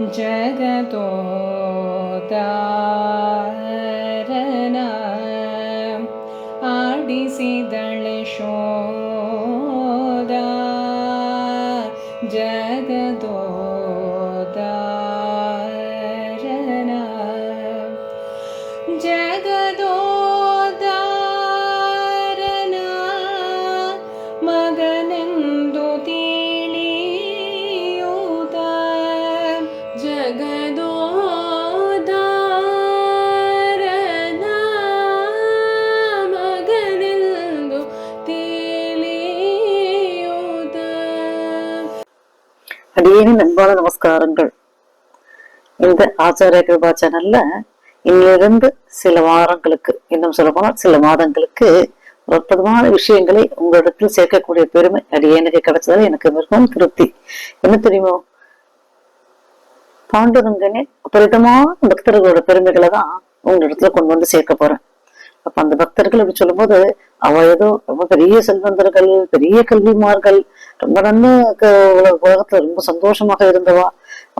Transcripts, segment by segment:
जगतो ती सी शो அடியேனின் அன்பான நமஸ்காரங்கள் இந்த ஆச்சாரிய கிருபா சேனல்ல இன்னிலிருந்து சில வாரங்களுக்கு இன்னும் சொல்ல போனால் சில மாதங்களுக்கு ஒரு அற்புதமான விஷயங்களை உங்களிடத்தில் சேர்க்கக்கூடிய பெருமை அடியேனுக்கு கிடைச்சதால் எனக்கு மிகவும் திருப்தி என்ன தெரியுமோ பாண்டுரங்கனே பரிதமான பக்தர்களோட பெருமைகளை தான் உங்களிடத்துல கொண்டு வந்து சேர்க்க போறேன் அப்ப அந்த பக்தர்கள் அப்படி சொல்லும்போது அவ ஏதோ ரொம்ப பெரிய செல்வந்தர்கள் பெரிய கல்விமார்கள் ரொம்ப நல்ல உலகத்துல ரொம்ப சந்தோஷமாக இருந்தவா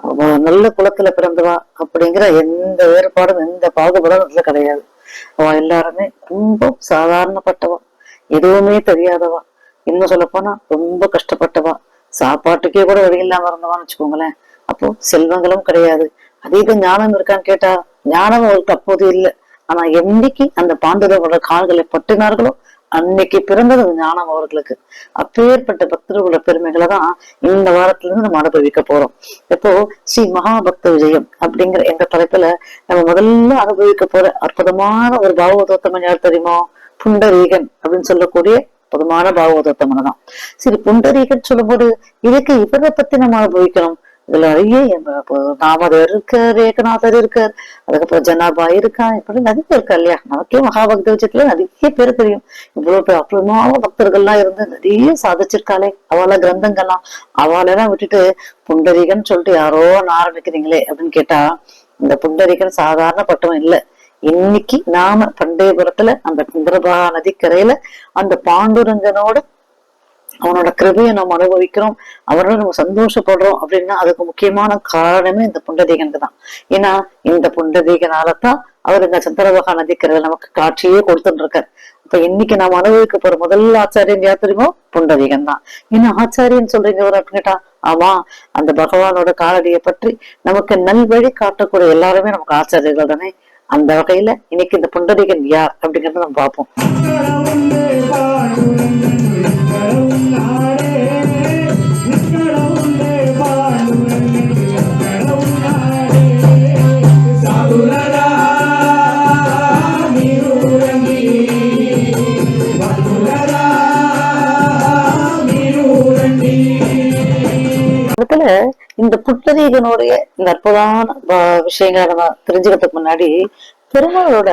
அவ நல்ல குலத்துல பிறந்தவா அப்படிங்கிற எந்த வேறுபாடும் எந்த பாகுபாடும் அதுல கிடையாது. அவ எல்லாருமே ரொம்ப சாதாரணப்பட்டவா எதுவுமே தெரியாதவா இன்னும் சொல்ல போனா ரொம்ப கஷ்டப்பட்டவா சாப்பாட்டுக்கே கூட வழி இல்லாம இருந்தவான்னு வச்சுக்கோங்களேன். அப்போ செல்வங்களும் கிடையாது. அதிக ஞானம் இருக்கான்னு கேட்டா ஞானம் அவருக்கு அப்போது இல்லை. ஆனா என்னைக்கு அந்த பாண்டவர்களோட கால்களை பட்டினார்களோ அன்னைக்கு பிறந்தது ஞானம் அவர்களுக்கு. அப்பேற்பட்ட பக்தர்களோட பெருமைகளை தான் இந்த வாரத்துல இருந்து நம்ம அனுபவிக்க போறோம். இப்போ ஸ்ரீ மகாபக்த விஜயம் அப்படிங்கிற என்ற தலைப்புல நம்ம முதல்ல அனுபவிக்க போற அற்புதமான ஒரு பாகவதோத்தமன் யார் தெரியுமோ? புண்டரீகன் அப்படின்னு சொல்லக்கூடிய அற்புதமான பாகவதோத்தமன் தான். சரி புண்டரீகன் சொல்லும்போது இதுக்கு இவரை பத்தி நம்ம அனுபவிக்கணும். இதுல நிறைய நாமதர் இருக்கார் ஏகநாதர் இருக்கார் அதுக்கப்புறம் ஜனாபாய் இருக்கான் இப்படி நிறைய இருக்கா இல்லையா? நமக்கே மகாபக்த விஜயத்துல நிறைய பேர் தெரியும். இவ்வளவு பேர் அற்புதமான பக்தர்கள்லாம் இருந்து நிறைய சாதிச்சிருக்காளே. அவள கிரந்தங்கள்லாம் அவளெல்லாம் விட்டுட்டு புண்டரீகன் சொல்லிட்டு யாரோ ஆரம்பிக்கிறீங்களே அப்படின்னு கேட்டா இந்த புண்டரீகன் பட்டம் இல்லை. இன்னைக்கு நாம பண்டையபுரத்துல அந்த குந்தரபா நதிக்கரையில அந்த பாண்டுரங்கனோட அவனோட கிருபையை நம்ம அனுபவிக்கிறோம். அவரோட நம்ம சந்தோஷப்படுறோம் அப்படின்னா அதுக்கு முக்கியமான காரணமே இந்த புண்டதீகனுக்கு தான். ஏன்னா இந்த புண்டரீகனால தான் அவர் இந்த சந்திரபகா நதிக்கிறது நமக்கு காட்சியே கொடுத்துட்டு இருக்கார் இப்ப இன்னைக்கு நாம் அனுபவிக்க போற முதல் ஆச்சாரியன் யார் தெரியுமோ? புண்டரீகன் தான். என்ன ஆச்சாரியன் சொல்றீங்க ஒரு அப்படின்னு கேட்டா ஆமா அந்த பகவானோட காலடியை பற்றி நமக்கு நல்வழி காட்டக்கூடிய எல்லாருமே நமக்கு ஆச்சாரியர்கள் தானே. அந்த வகையில இன்னைக்கு இந்த புண்டரீகன் யார் அப்படிங்கறத நம்ம பார்ப்போம். இந்த புத்தரீகனுடைய இந்த அற்புதமான விஷயங்களை நம்ம தெரிஞ்சுக்கிறதுக்கு முன்னாடி பெருமாளோட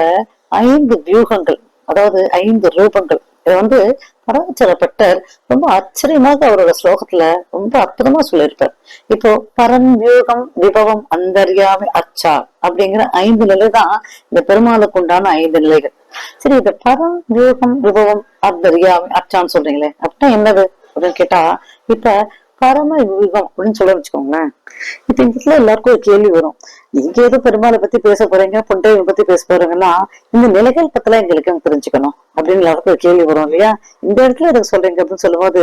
ஐந்து வியூகங்கள் அதாவது ஐந்து ரூபங்கள். இதை வந்து பரவச்சரப்பட்டர் ரொம்ப ஆச்சரியமாக அவரோட ஸ்லோகத்துல ரொம்ப அற்புதமா சொல்லியிருப்பார் இப்போ பரன் வியூகம் விபவம் அந்தர்யாமி அச்சா அப்படிங்கிற ஐந்து நிலை தான் இந்த பெருமாளுக்கு உண்டான ஐந்து நிலைகள். சரி இந்த பரம் வியூகம் விபவம் அந்தர்யாமி அச்சான்னு சொல்றீங்களே அப்படின்னா என்னது அப்படின்னு கேட்டா இப்ப பரம யுகம் அப்படின்னு சொல்ல வச்சுக்கோங்களேன். இப்ப இந்த இடத்துல எல்லாருக்கும் ஒரு கேள்வி வரும். நீங்க ஏதோ பெருமாளை பத்தி பேச போறீங்க புண்டையை பத்தி பேச போறீங்கன்னா இந்த நிலைகள் பத்திலாம் எங்களுக்கு தெரிஞ்சுக்கணும் அப்படின்னு எல்லாருக்கும் ஒரு கேள்வி வரும் இல்லையா? இந்த இடத்துல எதுக்கு சொல்றீங்க அப்படின்னு சொல்லும்போது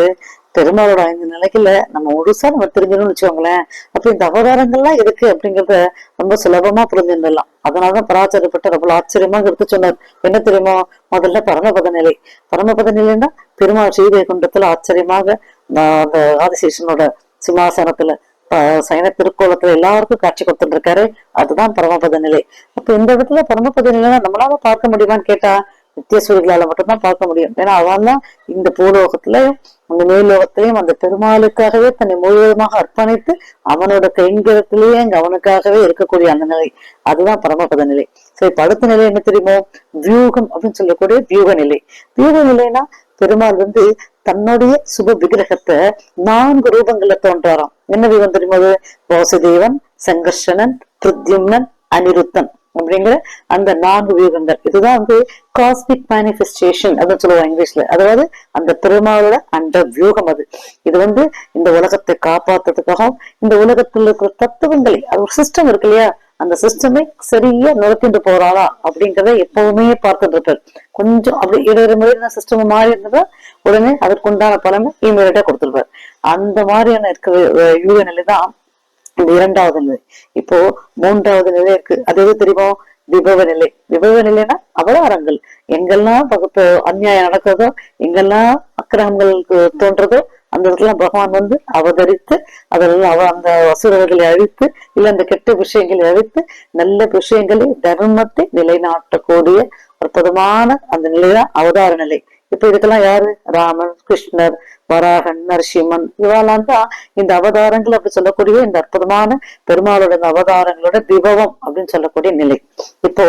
பெருமாளோட ஐந்து நிலைக்குல நம்ம முழுசா நம்ம தெரிஞ்சணும்னு வச்சுக்கோங்களேன். அப்ப இந்த அவதாரங்கள்லாம் எதுக்கு அப்படிங்கறத ரொம்ப சுலபமா புரிஞ்சுடலாம். அதனாலதான் பராச்சரியப்பட்ட ரொம்ப ஆச்சரியமா எடுத்து சொன்னார். என்ன தெரியுமோ? முதல்ல பரமபத நிலை பரமபத நிலைன்னா பெருமாள் ஸ்ரீவைகுண்டத்துல ஆச்சரியமாக அந்த ஆதிசேஷனோட சிம்மாசனத்துல சைன திருக்கோலத்துல எல்லாருக்கும் காட்சி கொடுத்துட்டு இருக்காரு. அதுதான் பரமபத நிலை அப்ப இந்த இடத்துல பரமபத நிலை நம்மளால பார்க்க முடியுமான்னு கேட்டா நித்தியசூரிகளால மட்டும்தான் பார்க்க முடியும். ஏன்னா அவன் தான் இந்த பூலோகத்துல அந்த மேலோகத்திலையும் அந்த பெருமாளுக்காகவே தன்னை முழுவதுமாக அர்ப்பணித்து அவனோட கைங்கரத்திலேயே அங்க அவனுக்காகவே இருக்கக்கூடிய அந்த நிலை. அதுதான் பரமபத நிலை. சரி படுத்த நிலை என்ன தெரியுமோ? வியூகம் அப்படின்னு சொல்லக்கூடிய வியூக நிலை. வியூக நிலைனா பெருமாள் வந்து தன்னுடைய சுப விக்கிரகத்தை நான்கு ரூபங்கள்ல தோன்றாராம். என்ன வியூகம் தெரியுமா அது? வாசுதேவன் சங்கர்ஷணன் பிரத்யும்னன் அனிருத்தன். அப்படிங்கிற அந்த நான்கு வியூகங்கள். இதுதான் வந்து காஸ்மிக் மேனிஃபெஸ்டேஷன் அப்படின்னு சொல்லுவாங்க இங்கிலீஷ்ல. அதாவது அந்த பெருமாளோட அந்த வியூகம் அது. இது வந்து இந்த உலகத்தை காப்பாத்துறதுக்காகவும் இந்த உலகத்தில் இருக்கிற தத்துவங்களை அது ஒரு சிஸ்டம் இருக்கு இல்லையா? அந்த சிஸ்டமே சரியா நிறுத்திட்டு போறாளா அப்படிங்கிறத எப்பவுமே பார்த்துட்டு இருப்பார். கொஞ்சம் அப்படி இடையிற முறை சிஸ்டம் மாறி இருந்ததா உடனே அதற்குண்டான பலனை இமீடியட்டா கொடுத்துருப்பார். அந்த மாதிரியான இருக்கிற அஹ், தான் இந்த இரண்டாவது நிலை. இப்போ மூன்றாவது நிலை இருக்கு. அது எது தெரியுமோ? விபவ நிலை. விபவ நிலைனா அவதாரங்கள். எங்கெல்லாம் பகுப்பு அநியாயம் நடக்கிறதோ எங்கெல்லாம் அக்கிரகங்களுக்கு தோன்றதோ அந்த இடத்துல பகவான் வந்து அவதரித்து அதெல்லாம் அவ அந்த அசுரர்களை அழித்து இல்ல அந்த கெட்ட விஷயங்களை அழித்து நல்ல விஷயங்களை தர்மத்தை நிலைநாட்டக்கூடிய அற்புதமான அந்த நிலைதான் அவதார நிலை. இப்ப இதுக்கெல்லாம் யாரு? ராமன் கிருஷ்ணர் வராகன் நரசிம்மன் இவெல்லாம் தான் இந்த அவதாரங்கள் அப்படி சொல்லக்கூடிய இந்த அற்புதமான பெருமாளோட இந்த அவதாரங்களோட விபவம் அப்படின்னு சொல்லக்கூடிய நிலை. இப்போ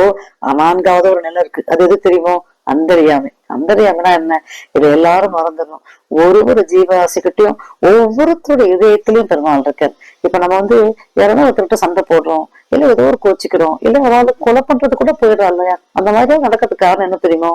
நான்காவது ஒரு நிலை இருக்கு. அது எது தெரியுமோ? அந்தரியாமை. அந்தரியாமைனா என்ன? இதை எல்லாரும் மறந்துடணும். ஒரு ஒரு ஜீவராசிக்கிட்டையும் ஒவ்வொருத்தருடைய இதயத்திலையும் பெருமாள் இருக்கார். இப்ப நம்ம வந்து யாராவது ஒருத்தர்கிட்ட சண்டை போடுறோம். இல்ல ஏதோ ஒரு கோச்சிக்கிறோம். இல்ல ஏதாவது கொலை பண்றது கூட போயிடுறோம் இல்லையா? அந்த மாதிரி நடக்கிறதுக்கு காரணம் என்ன தெரியுமோ?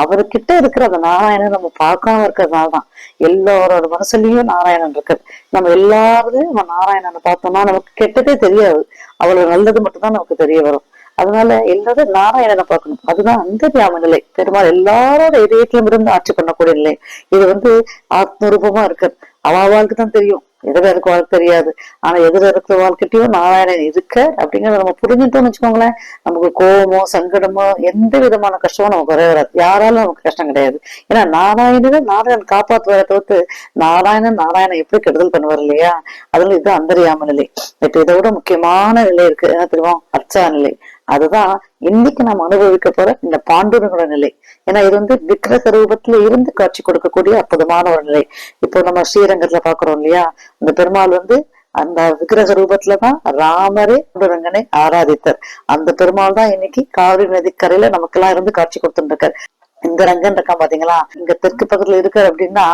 அவர்கிட்ட இருக்கிற அந்த நாராயணன் நம்ம பார்க்காம இருக்கிறதுனாலதான் எல்லாரோட மனசுலயும் நாராயணன் இருக்கு நம்ம எல்லாருமே நம்ம நாராயணனை பார்த்தோம்னா நமக்கு கெட்டதே தெரியாது. அவ்வளவு நல்லது மட்டும்தான் நமக்கு தெரிய வரும். அதனால எல்லாரும் நாராயணனை பார்க்கணும். அதுதான் அந்தரியாம நிலை. பெருமாள் எல்லாரோட இதயத்திலும் இருந்து ஆட்சி பண்ணக்கூடிய நிலை. இது வந்து ஆத்மரூபமா இருக்கு அவாவாளுக்கு தான் தெரியும். எதிர இருக்க வாழ்க்கை தெரியாது. ஆனா எதிர இருக்கிற நாராயணன் இருக்க அப்படிங்கறத நம்ம புரிஞ்சுட்டோம்னு வச்சுக்கோங்களேன். நமக்கு கோபமோ சங்கடமோ எந்த விதமான கஷ்டமும் நமக்கு வரவே வராது யாராலும் நமக்கு கஷ்டம் கிடையாது. ஏன்னா நாராயணனை நாராயணன் காப்பாற்றுவதை தவிர்த்து நாராயணன் நாராயணன் எப்படி கெடுதல் பண்ணுவார் இல்லையா? அதுல இது அந்தரியாம நிலை. இப்ப இதை விட முக்கியமான நிலை இருக்கு. என்ன தெரியுமா? அர்ச்சா நிலை. அதுதான் இன்னைக்கு நாம் அனுபவிக்க போற இந்த பாண்டுரங்களோட நிலை. ஏன்னா இது வந்து விக்கிரக ரூபத்துல இருந்து காட்சி கொடுக்கக்கூடிய அற்புதமான ஒரு நிலை. இப்போ நம்ம ஸ்ரீரங்கத்துல பாக்குறோம் இல்லையா? அந்த பெருமாள் வந்து அந்த விக்கிரக ரூபத்துலதான் ராமரே பாண்டுரங்கனை ஆராதித்தார். அந்த பெருமாள் தான் இன்னைக்கு காவிரி நதிக்கரையில நமக்கெல்லாம் இருந்து காட்சி கொடுத்துட்டு இருக்காரு. இங்க ரங்கன் இருக்கான் பாத்தீங்களா? இங்க தெற்கு பக்கத்துல இருக்கிற அப்படின்னா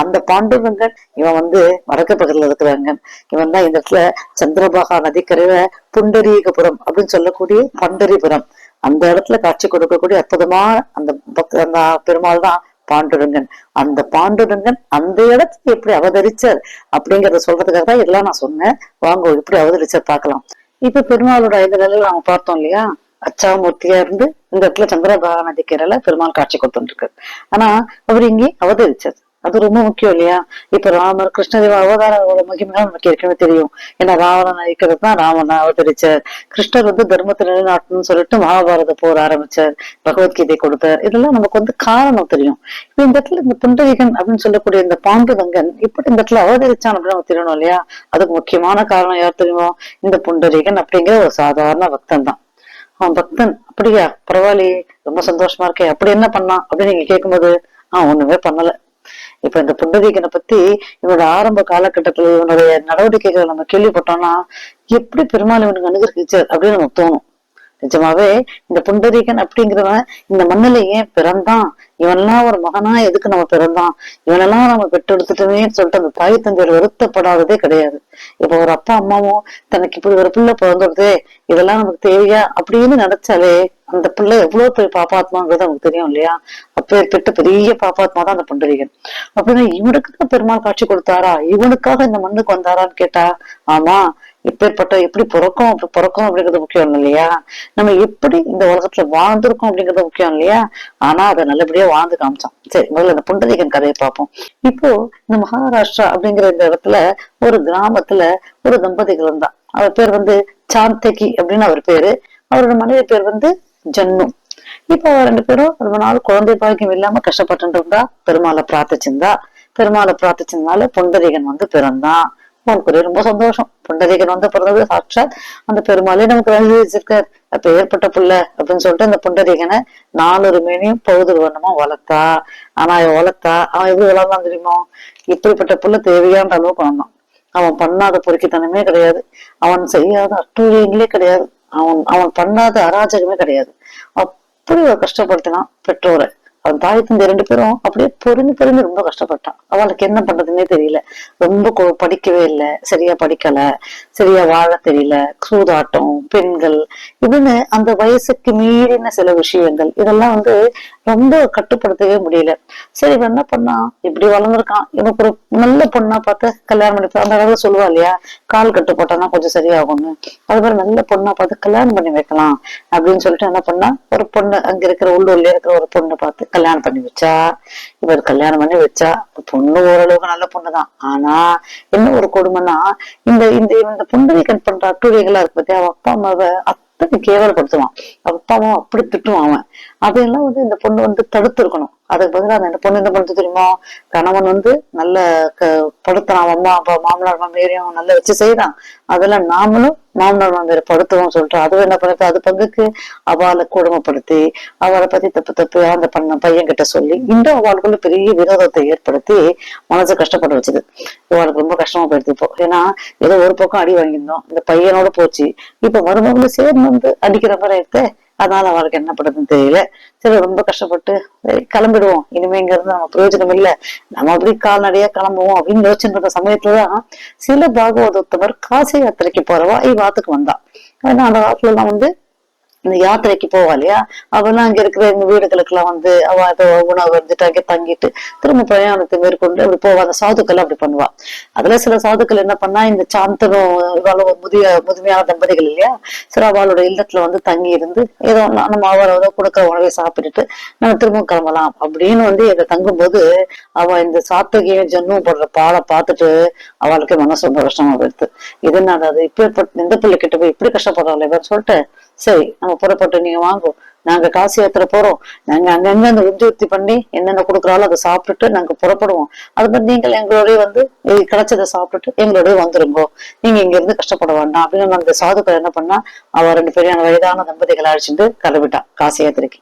அந்த பாண்டுரங்கன் இவன் வந்து வடக்கு பக்கத்துல இருக்கிற ரங்கன். இவன் தான் இந்த இடத்துல சந்திரபாகா நதிக்கரையில புண்டரீகபுரம் அப்படின்னு சொல்லக்கூடிய பண்டரிபுரம். அந்த இடத்துல காட்சி கொடுக்கக்கூடிய அற்புதமான அந்த பக்த அந்த பெருமாள் தான் பாண்டுரங்கன் அந்த பாண்டுரங்கன் அந்த இடத்துக்கு எப்படி அவதரிச்சார் அப்படிங்கறத சொல்றதுக்காக தான் இதெல்லாம் நான் சொன்னேன். வாங்க எப்படி அவதரிச்சார் பார்க்கலாம். இப்ப பெருமாளோட ஐந்து நிலையில நம்ம பார்த்தோம் இல்லையா? அச்சாமூர்த்தியா இருந்து இந்த இடத்துல சந்திரபாகா நதிக்கரையில பெருமாள் காட்சி கொடுத்துட்டு இருக்கு ஆனா அவர் இங்கே அவதரிச்சார். அது ரொம்ப முக்கியம் இல்லையா? இப்ப ராமர் கிருஷ்ணதேவ அவதார மகிமைகள் நமக்கு ஏற்கனவே தெரியும். ஏன்னா ராவணன் அழிக்கிறது தான் ராமன் அவதரிச்சார். கிருஷ்ணர் வந்து தர்மத்தை நிலைநாட்டணும்னு சொல்லிட்டு மகாபாரத போர் ஆரம்பிச்சார். பகவத்கீதை கொடுத்தார். இதெல்லாம் நமக்கு வந்து காரணம் தெரியும். இப்ப இந்த இடத்துல இந்த புண்டரிகன் அப்படின்னு சொல்லக்கூடிய இந்த பாண்டுவங்கன் இப்படி இந்த இடத்துல அவதரிச்சான் அப்படின்னு நமக்கு தெரியணும் இல்லையா? அதுக்கு முக்கியமான காரணம் யார் தெரியுமோ? இந்த புண்டரிகன் அப்படிங்கிற ஒரு சாதாரண பக்தன் தான். அவன் பக்தன். அப்படியா? பரவாயில்லையே. ரொம்ப சந்தோஷமா இருக்கே. அப்படி என்ன பண்ணான்? அப்படின்னு நீங்க கேட்கும்போது ஆஹ் ஒண்ணுமே பண்ணல. இப்ப இந்த புண்டரீகனை பத்தி இவனோட ஆரம்ப காலகட்டத்துல இவனுடைய நடவடிக்கைகளை நம்ம கேள்விப்பட்டோம்னா எப்படி பெருமாள் இவனுக்கு அனுகிரகிச்சார் அப்படின்னு நமக்கு தோணும். நிஜமாவே இந்த புண்டரீகன் அப்படிங்கிறவன் இந்த மண்ணுல ஏன் பிறந்தான்? இவனெல்லாம் ஒரு மகனா எதுக்கு நம்ம பிறந்தான்? இவனெல்லாம் நம்ம பெற்றெடுத்துட்டோமேன்னு சொல்லிட்டு அந்த தாய் தந்தையர் வருத்தப்படாததே கிடையாது. இப்ப ஒரு அப்பா அம்மாவும் தனக்கு இப்படி ஒரு பிள்ளை பிறந்துடுதே இதெல்லாம் நமக்கு தேவையா? அப்படின்னு நினைச்சாலே அந்த பிள்ளை எவ்வளவு பெரிய பாப்பாத்மாங்கிறது நமக்கு தெரியும் இல்லையா? அப்பேற்பட்ட பெரிய பாப்பாத்மா தான் அந்த புண்டரீகன். அப்படின்னா இவனுக்கு தான் பெருமாள் காட்சி கொடுத்தாரா? இவனுக்காக இந்த மண்ணுக்கு வந்தாரான்னு கேட்டா ஆமா இப்பேற்பட்ட எப்படி பிறக்கும் பிறக்கும் அப்படிங்கிறது முக்கியம் இல்லையா? நம்ம எப்படி இந்த உலகத்துல வாழ்ந்திருக்கோம் அப்படிங்கிறது முக்கியம் இல்லையா? ஆனா அதை நல்லபடியா வாழ்ந்து காமிச்சோம் சரி முதல்ல இந்த புண்டரீகன் கதையை பார்ப்போம். இப்போ இந்த மகாராஷ்டிரா அப்படிங்கிற இந்த இடத்துல ஒரு கிராமத்துல ஒரு தம்பதிகள் இருந்தான் அவர் பேர் வந்து சாந்தகி அப்படின்னு அவர் பேரு. அவரோட மனைவி பேர் வந்து ஜன்னு. இப்போ ரெண்டு பேரும் ரொம்ப நாள் குழந்தை பாக்கியம் இல்லாம கஷ்டப்பட்டு இருந்தா பெருமாளை பிரார்த்திச்சிருந்தா. பெருமாளை பிரார்த்திச்சதுனால புண்டரீகன் வந்து பிறந்தான். அவனுக்கு ரொம்ப சந்தோஷம் புண்டரீகன் வந்து பிறந்தது சாட்சாத் அந்த பெருமாளே நமக்கு வச்சிருக்காரு அப்ப ஏற்பட்ட புள்ள அப்படின்னு சொல்லிட்டு அந்த புண்டரீகனை நாலொரு மேனியும் பௌதர் வண்ணமா வளர்த்தா ஆனா அவன் வளர்த்தா அவன் எப்படி வளர்ந்தான் தெரியுமோ இப்படிப்பட்ட புள்ள தேவையான அளவுக்கு வந்தான் அவன் பண்ணாத பொறுக்கித்தனமே கிடையாது அவன் செய்யாத அட்டூழியங்களே கிடையாது அவன் அவன் பண்ணாத அராஜகமே கிடையாது அப்படி ஒரு கஷ்டப்படுத்தினான் பெற்றோரை அவன் தாய் தந்தை ரெண்டு பேரும் அப்படியே பொறுந்து பொறுந்து ரொம்ப கஷ்டப்பட்டான். அவளுக்கு என்ன பண்றதுன்னே தெரியல. ரொம்ப படிக்கவே இல்லை. சரியா படிக்கல. சரியா வாழ தெரியல சூதாட்டம் பெண்கள் இப்படின்னு அந்த வயசுக்கு மீறின சில விஷயங்கள். இதெல்லாம் வந்து ரொம்ப கட்டுப்படுத்தவே முடியல. சரி இவன் என்ன பண்ணா? இப்படி வளர்ந்துருக்கான். இவனுக்கு ஒரு நல்ல பொண்ணா பார்த்து கல்யாணம் பண்ணி அந்த அளவுக்கு சொல்லுவா இல்லையா? கால் கட்டு போட்டானா கொஞ்சம் சரியாகும்னு. அது மாதிரி நல்ல பொண்ணா பார்த்து கல்யாணம் பண்ணி வைக்கலாம் அப்படின்னு சொல்லிட்டு என்ன பண்ணா? ஒரு பொண்ணு அங்க இருக்கிற உள்ளூர்ல இருக்கிற ஒரு பொண்ணை பார்த்து கல்யாணம் பண்ணி வச்சா. இவர் கல்யாணம் பண்ணி வச்சா பொண்ணு ஓரளவுக்கு நல்ல பொண்ணுதான். ஆனா என்ன ஒரு கொடுமைன்னா இந்த இந்த இந்த புண்டரீகன் பண்ற அட்டுழிகளா இருக்கு பத்தியா? அவன் அப்பா அம்மாவை அத்தனை கேவலப்படுத்துவான். அவன் அப்பா அம்மாவும் அப்படி திட்டுவான் அவன். அதையெல்லாம் வந்து இந்த பொண்ணு வந்து தடுத்து இருக்கணும் அதுக்கு பதிலாக அந்த பொண்ணு என்ன பண்ணுறது தெரியுமோ? கணவன் வந்து நல்ல க படுத்துறான். அம்மா அப்பா மாமனார் மாமியாரையும் நல்லா வச்சு செய்யறான் அதெல்லாம் நாமளும் மாமனார் மாமியாரை படுத்துவோம் சொல்லிட்டு அதுவும் என்ன பண்ணுறது அது பங்குக்கு அவளை கொடுமைப்படுத்தி அவளை பத்தி தப்பு தப்பு அந்த பண்ண பையன் கிட்ட சொல்லி இன்னும் அவளுக்குள்ள பெரிய விரோதத்தை ஏற்படுத்தி மனசை கஷ்டப்பட வச்சுது. இவளுக்கு ரொம்ப கஷ்டமா போயிடுது இப்போ. ஏன்னா ஏதோ ஒரு பக்கம் அடி வாங்கியிருந்தோம். இந்த பையனோட போச்சு. இப்ப மருமகளும் சேர்ந்து வந்து அடிக்கிற மாதிரி ஆயிடுத்து அதனால அவருக்கு என்ன பண்றதுன்னு தெரியல. சரி ரொம்ப கஷ்டப்பட்டு கிளம்பிடுவோம். இனிமே இங்க இருந்து நம்ம பிரயோஜனம் இல்ல. நம்ம அப்படி கால்நடையா கிளம்புவோம் அப்படின்னு யோசிச்சுட்டு சமயத்துலதான் சில பாகவதோத்தமர் காசி யாத்திரைக்கு போறவா இவ்வாத்துக்கு வந்தா. ஏன்னா அந்த காலத்துல எல்லாம் வந்து இந்த யாத்திரைக்கு போவா இல்லையா? அவெல்லாம் அங்க இருக்கிற இந்த வீடுகளுக்கெல்லாம் வந்து அவ ஏதோ உணவு வந்துட்டு அங்கே தங்கிட்டு திரும்ப பிரயாணத்தை மேற்கொண்டு அப்படி போவா. அந்த சாதுக்கள் அப்படி பண்ணுவா. அதுல சில சாதுக்கள் என்ன பண்ணா இந்த சாந்தனும் இவ்வளவு முதிய முதுமையான தம்பதிகள் இல்லையா? சரி அவளோட இல்லத்துல வந்து தங்கி இருந்து ஏதோ நம்ம அவரை ஏதோ கொடுக்குற உணவை சாப்பிட்டுட்டு நம்ம திரும்ப கிளம்பலாம் அப்படின்னு வந்து இதை தங்கும்போது அவ இந்த சாத்தகையும் ஜன்னும் போடுற பாலை பார்த்துட்டு அவளுக்கு மனசு ரொம்ப கஷ்டமா போயிடுது. இது நான் அது இப்ப இந்த பிள்ளை கிட்ட போய் இப்படி கஷ்டப்படுறாள் இவன் சொல்லிட்டு சரி நம்ம புறப்பட்டு நீங்க வாங்கும் நாங்க காசி யாத்திரை போறோம். நாங்க அங்கங்க அந்த உத்தியுத்தி பண்ணி என்னென்ன கொடுக்குறாலும் அதை சாப்பிட்டுட்டு நாங்க புறப்படுவோம். அது மாதிரி நீங்கள் எங்களோடய வந்து கிடைச்சதை சாப்பிட்டுட்டு எங்களோடய வந்துருங்கோ. நீங்க இங்க இருந்து கஷ்டப்பட வேண்டாம். அப்படின்னு அந்த சாதுக்கள் என்ன பண்ணா அவ ரெண்டு பேரும் அந்த வயதான தம்பதிகளை அழைச்சிட்டு கிளம்பிட்டான் காசி யாத்திரைக்கு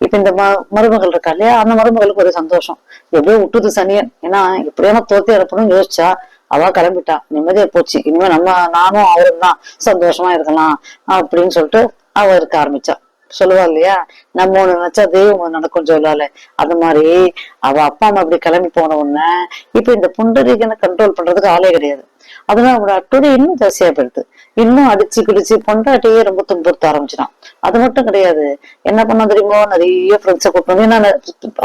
இப்ப இந்த ம மருமகள் இருக்கா இல்லையா? அந்த மருமகளுக்கு ஒரு சந்தோஷம். எப்படியோ விட்டுது சனியன். ஏன்னா எப்படியான தோத்தி அனுப்பணும்னு யோசிச்சா அவ கிளம்பிட்டா. நிம்மதியா போச்சு. இனிமே நம்ம நானும் அவரும் தான் சந்தோஷமா இருக்கலாம் அப்படின்னு சொல்லிட்டு அவ இருக்க ஆரம்பிச்சா. சொல்லுவா இல்லையா? நம்ம ஒண்ணு நினைச்சா தெய்வம் ஒண்ணு நடக்கும் சொல்லால அது மாதிரி அவ அப்பா அம்மா அப்படி கிளம்பி போன உடனே இப்ப இந்த புண்டரீகனை கண்ட்ரோல் பண்றதுக்கு ஆளே கிடையாது. அதனால அவனோட அட்டுடி இன்னும் ஜாஸ்தியா போயிடுது. இன்னும் அடிச்சு கிடிச்சு பொண்டாட்டியே ரொம்ப துன்புறுத்த ஆரம்பிச்சிடான் அது மட்டும் கிடையாது. என்ன பண்ண தெரியுமோ? நிறைய ஃப்ரெண்ட்ஸை கூப்பிட்டு வந்து ஏன்னா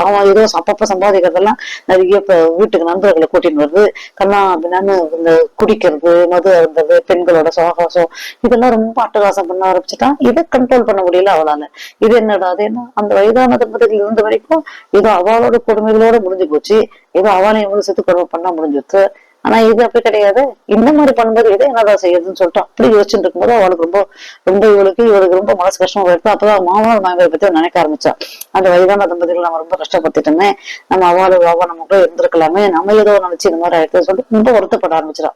அவன் ஏதோ அப்பப்ப சம்பாதிக்கிறதெல்லாம் நிறைய இப்போ வீட்டுக்கு நண்பர்களை கூட்டின்னு வருது. கண்ணா அப்படின்னு இந்த குடிக்கிறது மது அருந்தது பெண்களோட சுவாகாசம் இதெல்லாம் ரொம்ப அட்டகாசம் பண்ண ஆரம்பிச்சுட்டான். இதை கண்ட்ரோல் பண்ண முடியல அவளால. இது என்னடா? அது என்ன? அந்த வயதான தம்பதிகள் இருந்த வரைக்கும் ஏதோ அவளோட கடமைகளோட முடிஞ்சு போச்சு. ஏதோ அவளையும் எவ்வளவு செத்து கொடுமை பண்ணா முடிஞ்சுது ஆனா இது அப்படி கிடையாது. இந்த மாதிரி பண்ணும்போது இதை என்னதான் செய்யறதுன்னு சொல்லிட்டு அப்படி யோசிச்சுட்டு இருக்கும்போது அவளுக்கு ரொம்ப ரொம்ப இவளுக்கு இவளுக்கு ரொம்ப மனசு கஷ்டமா போயிருக்கு அப்பதான் மாமனார் மாமியாரை பத்தி நினைக்க ஆரம்பிச்சா. அந்த வயதான தம்பதிகள் நம்ம ரொம்ப கஷ்டப்பட்டுட்டோமே நம்ம அவளுக்கு அவ நம்ம கூட இருந்திருக்கலாமே. நம்ம ஏதோ நினைச்சு இந்த மாதிரி ஆயிடுச்சு சொல்லிட்டு ரொம்ப வருத்தப்பட ஆரம்பிச்சிடா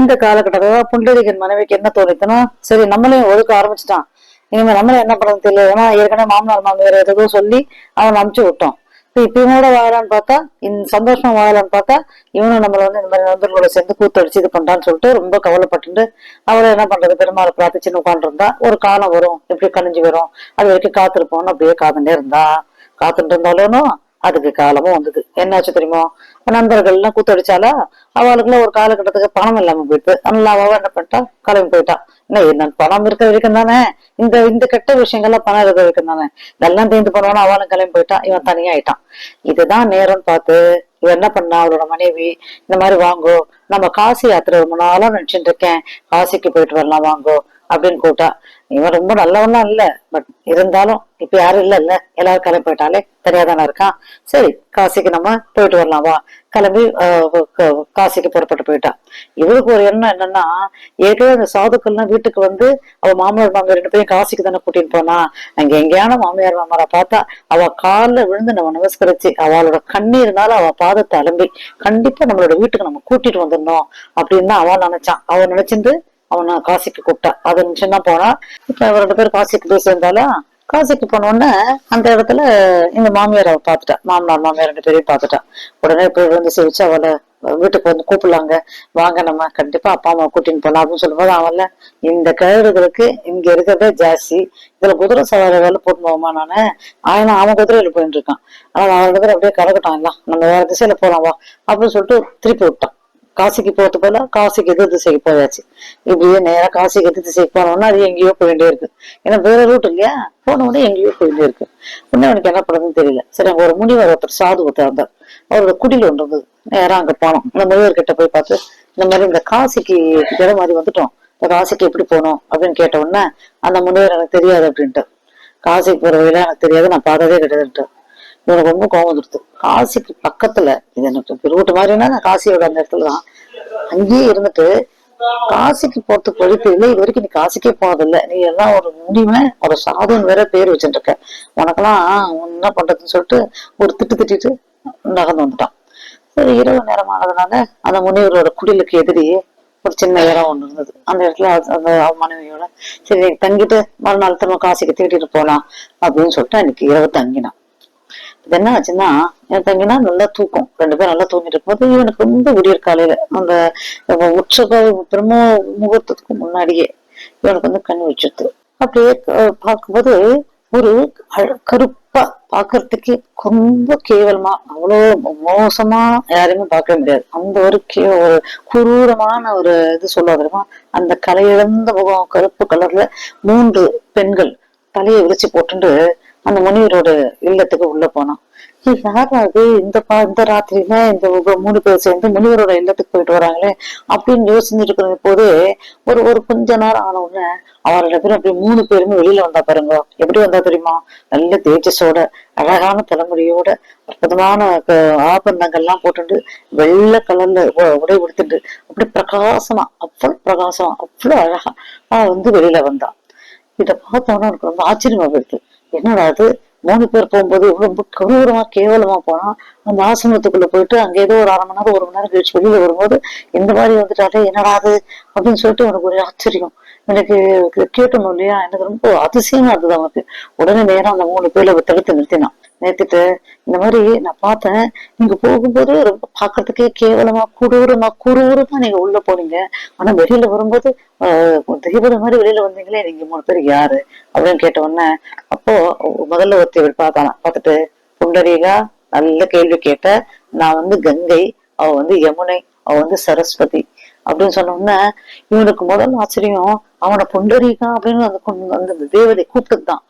இந்த காலகட்டத்துல புண்டரிகன் மனைவிக்கு என்ன தோணித்துன்னா சரி நம்மளையும் ஒதுக்க ஆரம்பிச்சிட்டான். இனிமே நம்மளும் என்ன பண்றது தெரியல. ஏன்னா ஏற்கனவே மாமனார் மாமியார் ஏதோ சொல்லி அவன் அமுச்சு விட்டோம் இப்ப இவனோட வாழலான்னு பார்த்தா இந்த சந்தோஷமா வாழலான்னு பார்த்தா இவனும் நம்மள வந்து இந்த மாதிரி நண்பர்களோட சேர்ந்து கூத்தடிச்சு இது பண்றான்னு சொல்லிட்டு ரொம்ப கவலைப்பட்டு அவளை என்ன பண்றது பெருமாளை பிரார்த்திச்சுன்னு உட்காந்துருந்தா ஒரு காலம் வரும் எப்படி கணிஞ்சு வரும் அது வரைக்கும் காத்திருப்போம்னு அப்படியே காத்துட்டே இருந்தா. காத்துட்டு இருந்தாலும் அதுக்கு காலமும் வந்தது. என்னாச்சு தெரியுமோ? நண்பர்கள் எல்லாம் கூத்தடிச்சாலா அவளுக்குலாம் ஒரு காலகட்டத்துக்கு பணம் இல்லாம போயிட்டு அதனால அவ என்ன பண்ணிட்டா கிளம்பி போயிட்டா. என்ன என்ன பணம் இருக்க வரைக்கும் தானே? இந்த இந்த கெட்ட விஷயங்கள்லாம் பணம் இருக்க வரைக்கும் தானே? இதெல்லாம் தேர்ந்து பண்ணுவானா அவளும் கிளம்பி போயிட்டான் இவன் தனியா ஆயிட்டான். இதுதான் நேரம் பார்த்து இவன் என்ன பண்ணா அவளோட மனைவி இந்த மாதிரி வாங்கோ நம்ம காசி யாத்திரை ரொம்ப நாளா நினைச்சுட்டு இருக்கேன். காசிக்கு போயிட்டு வரலாம் வாங்கோ. அப்படின்னு கூப்பிட்டா இவன் ரொம்ப நல்லவன்லாம் இல்ல பட் இருந்தாலும் இப்ப யாரும் இல்ல இல்ல. எல்லாரும் கிளம்பி போயிட்டாலே தெரியாதானே இருக்கான். சரி காசிக்கு நம்ம போயிட்டு வரலாம் வா. கிளம்பி காசிக்கு புறப்பட்டு போயிட்டான் இவளுக்கு ஒரு எண்ணம் என்னன்னா ஏற்கனவே அந்த சாதுக்கள்லாம் வீட்டுக்கு வந்து அவ மாமியார் மாமியார் ரெண்டு பேரும் காசிக்கு தானே கூட்டின்னு போனா அங்க எங்கேயான மாமியார் மாமரை பார்த்தா அவ கால்ல விழுந்து நம்ம நமஸ்கரிச்சு அவளோட கண்ணீர்னால அவ பாதத்தை அலம்பி கண்டிப்பா நம்மளோட வீட்டுக்கு நம்ம கூட்டிட்டு வந்துடணும் அப்படின்னு தான் அவன் நினைச்சான். அவன் நினைச்சிருந்து அவனை காசிக்கு கூப்பிட்டா. அது நிமிஷம் தான் போனா இப்ப ரெண்டு பேரும் காசிக்கு போய் சேர்ந்தாலும் காசிக்கு போன உடனே அந்த இடத்துல இந்த மாமியார் அவ பாத்துட்டா மாமனார் மாமியார் ரெண்டு பேரையும் பார்த்துட்டா. உடனே போய் வந்து சிரிச்சு அவளை வீட்டுக்கு வந்து கூப்பிடலாங்க. வாங்க நம்ம கண்டிப்பா அப்பா அம்மா கூட்டின்னு போலாம் அப்படின்னு சொல்லும்போது அவன்ல இந்த கிழடுகளுக்கு இங்க இருக்கிறதே ஜாஸ்தி. இதுல குதிரை சவாரி வேலை போட்டு போவோமா நானு? ஆயினா அவன் குதிரையில போயிட்டு இருக்கான். ஆனா அவன் அப்படியே கறக்கட்டான் எல்லாம். நம்ம வேற திசையில போலாம் வா அப்படின்னு சொல்லிட்டு திருப்பி விட்டான். காசிக்கு போகிறது போல காசிக்கு எதிர் திசைக்கு போயாச்சு. இப்படியே நேராக காசிக்கு எதிர் திசைக்கு போனோம்னா அது எங்கேயோ போயிட்டே இருக்கு. ஏன்னா வேற ரூட் இல்லையா? போன உடனே எங்கேயோ போயிட்டே இருக்கு. உடனே அவனுக்கு என்ன பண்ணுறதுன்னு தெரியல. சரி அங்கே ஒரு முனிவர் ஒருத்தர் சாது ஒருத்தர் இருந்தார் அவரோட குடியில் ஒன்று இருந்தது. நேராக அங்கே போனோம். அந்த முனிவர் கிட்ட போய் பார்த்து இந்த மாதிரி இந்த காசிக்கு இடம் மாதிரி வந்துட்டோம். இந்த காசிக்கு எப்படி போகணும் அப்படின்னு கேட்ட உடனே அந்த முனிவர் எனக்கு தெரியாது அப்படின்ட்டு காசிக்கு போகிற வழியில எனக்கு தெரியாது நான் பார்த்ததே கிடையாதுன்ட்டு இவனுக்கு ரொம்ப கோவம் வந்துடுது. காசிக்கு பக்கத்துல இது எனக்கு ரூட் மாதிரினா நான் காசியோட அந்த இடத்துல தான். அங்கேயே இருந்துட்டு காசிக்கு போறதுக்கு பொழுது இல்லை இது வரைக்கும் நீ காசிக்கே போனதில்லை. நீ எல்லாம் ஒரு முடிவை ஒரு சாதம் வேற பேர் வச்சுட்டு இருக்க உனக்கெல்லாம் என்ன பண்றதுன்னு சொல்லிட்டு ஒரு திட்டு திட்டிட்டு நகர்ந்து வந்துட்டான். சரி இரவு நேரம் ஆனதுனால அந்த முனிவரோட குடிலுக்கு எதிரியே ஒரு சின்ன இடம் ஒண்ணு இருந்தது. அந்த இடத்துல அந்த மனைவியோட சரி தங்கிட்டு மறுநாள் திரும்ப காசிக்கு தேடிட்டு போலாம் அப்படின்னு சொல்லிட்டு அன்னைக்கு இரவு தங்கினான். இது என்ன ஆச்சுன்னா என் தங்கினா நல்லா தூக்கம். ரெண்டு பேரும் நல்லா தூங்கிட்டு இருக்கும்போது இவனுக்கு ரொம்ப விடியற் காலையில. அந்த உற்சவ பிரம்ம முகூர்த்தத்துக்கு முன்னாடியே இவனுக்கு வந்து கண் வச்சுட்டு அப்படியே பார்க்கும்போது ஒரு அழ- கருப்பா பாக்குறதுக்கு ரொம்ப கேவலமா அவ்வளோ மோசமா யாரையுமே பார்க்க முடியாது. அந்த ஒரு கே ஒரு குரூரமான ஒரு இது சொல்லுவா தெரியுமா? அந்த கலையிழந்த முகம் கருப்பு கலர்ல மூன்று பெண்கள் தலையை விரிச்சு போட்டுட்டு அந்த முனிவரோட இல்லத்துக்கு உள்ள போனான். ஏய், யாரா அது இந்த பா இந்த ராத்திரியில இந்த மூணு பேர் சேர்ந்து முனிவரோட இல்லத்துக்கு போயிட்டு வராங்களே அப்படின்னு யோசிச்சுட்டு இருக்கிற போது ஒரு ஒரு கொஞ்ச நேரம் ஆன உடனே அவரோட ரெண்டு அப்படி மூணு பேருமே வெளியில வந்தா பாருங்க. எப்படி வந்தா தெரியுமா? நல்ல தேஜஸோட அழகான தலைமுடியோட அற்புதமான ஆபரணங்கள்லாம் போட்டுட்டு வெள்ளை கலர்ல உ- உடை உடுத்துட்டு அப்படி பிரகாசமா அவ்வளவு பிரகாசமா அவ்வளவு அழகா வந்து வெளியில வந்தான். இத பார்த்தோன்னா எனக்கு ரொம்ப ஆச்சரியமா போயிடுது. என்னடா அது மூணு பேர் போகும்போது இவ்வளவு ரொம்ப கேவலமா போனா அந்த ஆசிரமத்துக்குள்ள போயிட்டு அங்க ஏதோ ஒரு அரை மணி நேரம் ஒரு மணி நேரம் கழிச்சு வெளியில வரும்போது இந்த மாதிரி வந்துட்டாலே என்னடா அது அப்படின்னு சொல்லிட்டு உனக்கு ஒரு ஆச்சரியம். எனக்கு கேட்டணும் இல்லையா? எனக்கு ரொம்ப அதிசயமா இருந்தது அவனுக்கு. உடனே நேரம் அந்த மூணு பேர்ல தடுத்து நிறுத்தினான். நிறுத்திட்டு இந்த மாதிரி நான் பார்த்தேன் நீங்க போகும்போது ரொம்ப பார்க்கறதுக்கே கேவலமா குடூரமா குரூரமா நீங்க உள்ள போனீங்க. ஆனா வெளியில வரும்போது தெய்வத மாதிரி வெளியில வந்தீங்களே நீங்க மூணு பேர் யாரு? அப்படின்னு கேட்ட உடனே அப்போ முதல்ல ஒருத்தி பார்த்தானா பார்த்துட்டு புண்டரீகா நல்ல கேள்வி கேட்ட நான் வந்து கங்கை அவ வந்து யமுனை அவ வந்து சரஸ்வதி. அப்படின்னு சொன்ன உடனே இவனுக்கு முதல் ஆச்சரியம் அவனோட புண்டரீகா அப்படின்னு அந்த அந்த தேவதை கூப்பிட்டுதான்